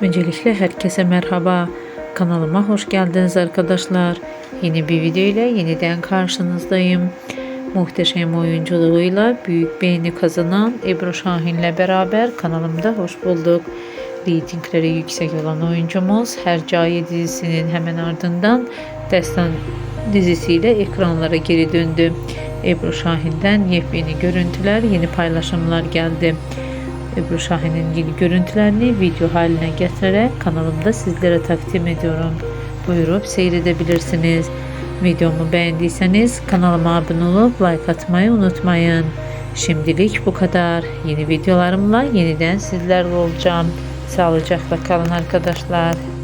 Öncelikle herkese merhaba. Kanalıma hoş geldiniz arkadaşlar. Yeni bir video ile yeniden karşınızdayım. Muhteşem oyunculuğuyla büyük beğeni kazanan Ebru Şahin ile beraber kanalımda hoş bulduk. Reytingleri yüksek olan oyuncumuz Hercai dizisinin hemen ardından Destan dizisiyle ekranlara geri döndü. Ebru Şahin'den yepyeni görüntüler, yeni paylaşımlar geldi. Ebru Şahin'in yeni görüntülerini video haline getirerek kanalımda sizlere takdim ediyorum. Buyurup seyredebilirsiniz. Videomu beğendiyseniz kanalıma abone olup like atmayı unutmayın. Şimdilik bu kadar. Yeni videolarımla yeniden sizlerle olacağım. Sağlıcakla kalın arkadaşlar.